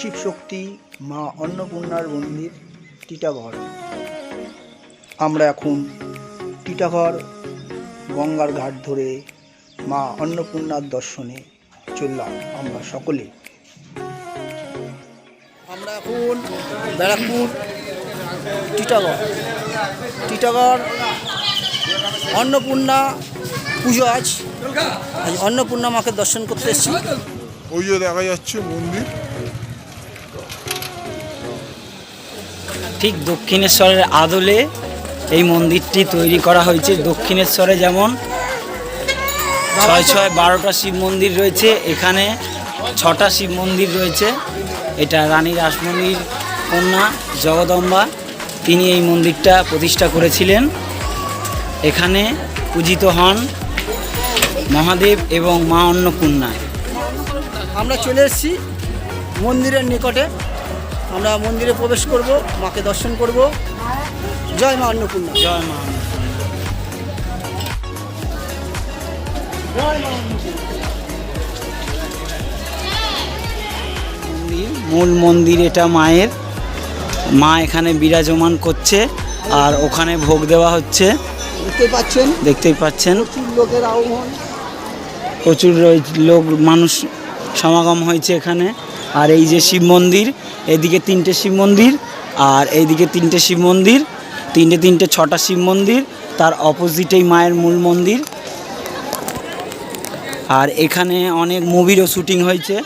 শিবশক্তি মা অন্নপূর্ণার মন্দির টিটাঘর। আমরা এখন টিটাঘর গঙ্গার ঘাট ধরে মা অন্নপূর্ণার দর্শনে চললাম আমরা সকলে। আমরা এখন ব্যারাকপুর টিটাগড় টিটাগড় অন্নপূর্ণা পুজো আজ। আজ অন্নপূর্ণা মাকে দর্শন করতে এসেছি। ওই যে দেখা যাচ্ছে মন্দির। ঠিক দক্ষিণেশ্বরের আদলে এই মন্দিরটি তৈরি করা হয়েছে। দক্ষিণেশ্বরে যেমন ছয় ছয় বারোটা শিব মন্দির রয়েছে, এখানে ছটা শিব মন্দির রয়েছে। এটা রানী রাসমণির কন্যা জগদম্বা, তিনি এই মন্দিরটা প্রতিষ্ঠা করেছিলেন। এখানে পূজিত হন মহাদেব এবং মা অন্নপূর্ণা। আমরা চলে এসেছি মন্দিরের নিকটে। আমরা মন্দিরে প্রবেশ করব মাকে দর্শন করব। জয় মা অন্নপূর্ণা। জয় মা মূল মন্দির এটা মায়ের। মা এখানে বিরাজমান করছে আর ওখানে ভোগ দেওয়া হচ্ছে। দেখতে পাচ্ছেন? দেখতেই পাচ্ছেন। লোকের আহ্বান। প্রচুর লোক মানুষ সমাগম হয়েছে এখানে। আর এই যে শিব মন্দির, এদিকে তিনটে শিব মন্দির আর এইদিকে তিনটে শিব মন্দির, তিনটে তিনটে ছটা শিব মন্দির, তার অপোজিটেই মায়ের মূল মন্দির। আর এখানে অনেক মুভিরও শুটিং হয়েছে।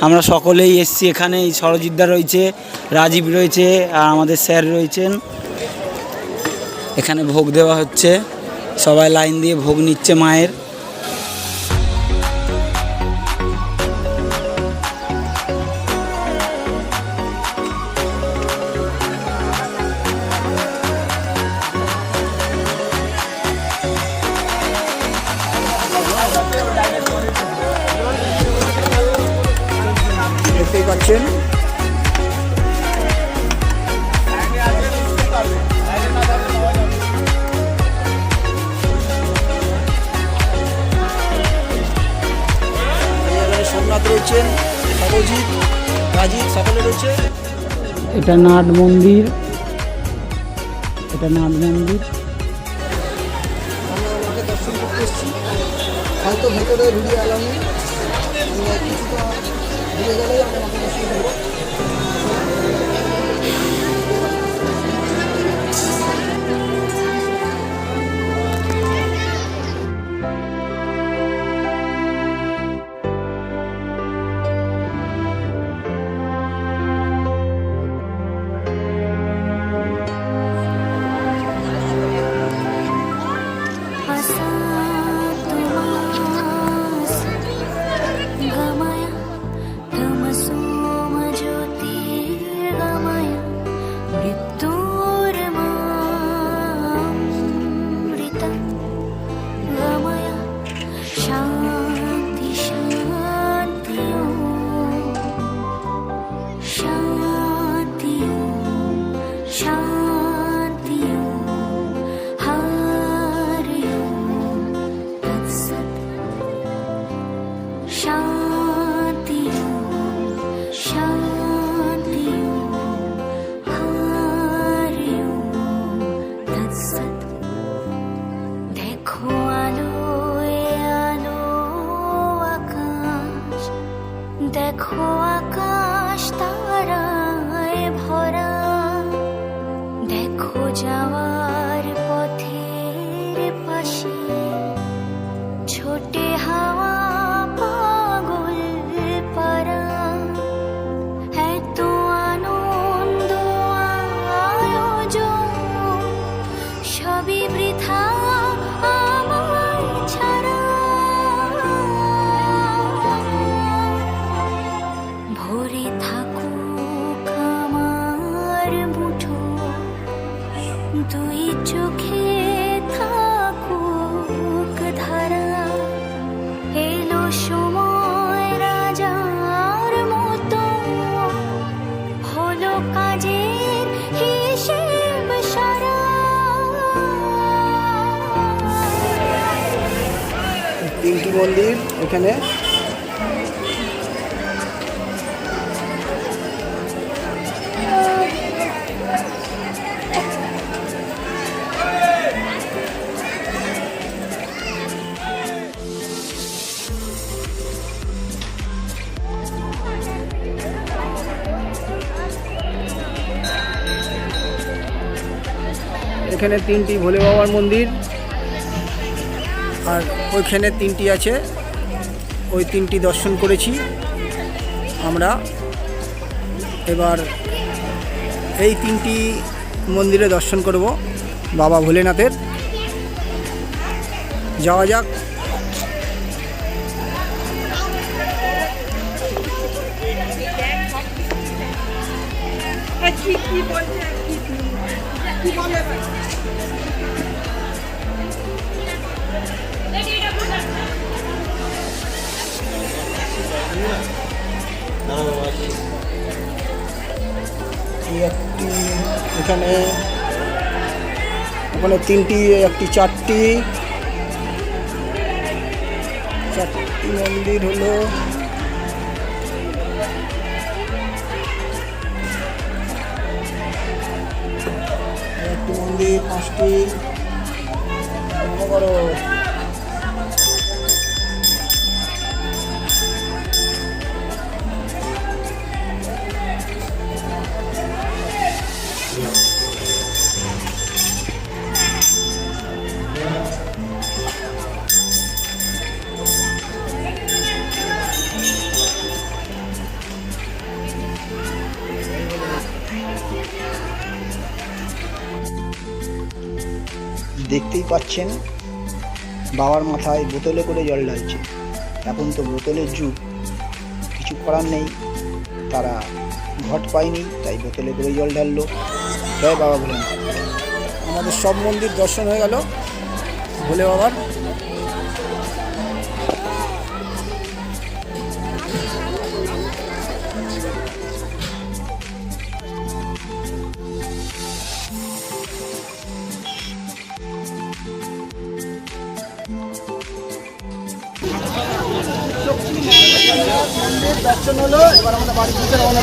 আমরা সকলেই এসছি এখানে, এই সরজিৎদা রয়েছে, রাজীব রয়েছে, আর আমাদের স্যার রয়েছেন। এখানে ভোগ দেওয়া হচ্ছে। সবাই লাইন দিয়ে ভোগ নিচ্ছে মায়ের। পাচ্ছেন সোমনাথ রয়েছেন সকলে রয়েছে? এটা নাট মন্দির। এটা নাট মন্দির। আমরা ওনাকে দর্শন করতে এসেছি। হয়তো ভেতরে ভিডিও অ্যালাউ কিছুটা ঘুরে গেলেই আমরা মাকে দর্শন 唱。মন্দির এখানে। এখানে তিনটি ভোলে বাবার মন্দির। আর ওইখানে তিনটি আছে। ওই তিনটি দর্শন করেছি আমরা। এবার এই তিনটি মন্দিরে দর্শন করব বাবা ভোলেনাথের। যাওয়া যাক। এই একটি এখানে ওখানে তিনটি একটি চারটি। চারটি মন্দির হলো একটি মন্দির পাঁচটি। মনে করো দেখতেই পাচ্ছেন, বাবার মাথায় বোতলে করে জল ঢালছে। এখন তো বোতলের যুগ, কিছু করার নেই। তারা ঘট পায়নি, তাই বোতলে করে জল ঢাললো। জয় বাবা বলেন আমাদের সব মন্দির দর্শন হয়ে গেল। ভোলে বাবার দর্শন হলো এবার আমাদের বাড়ির দিকে রওনা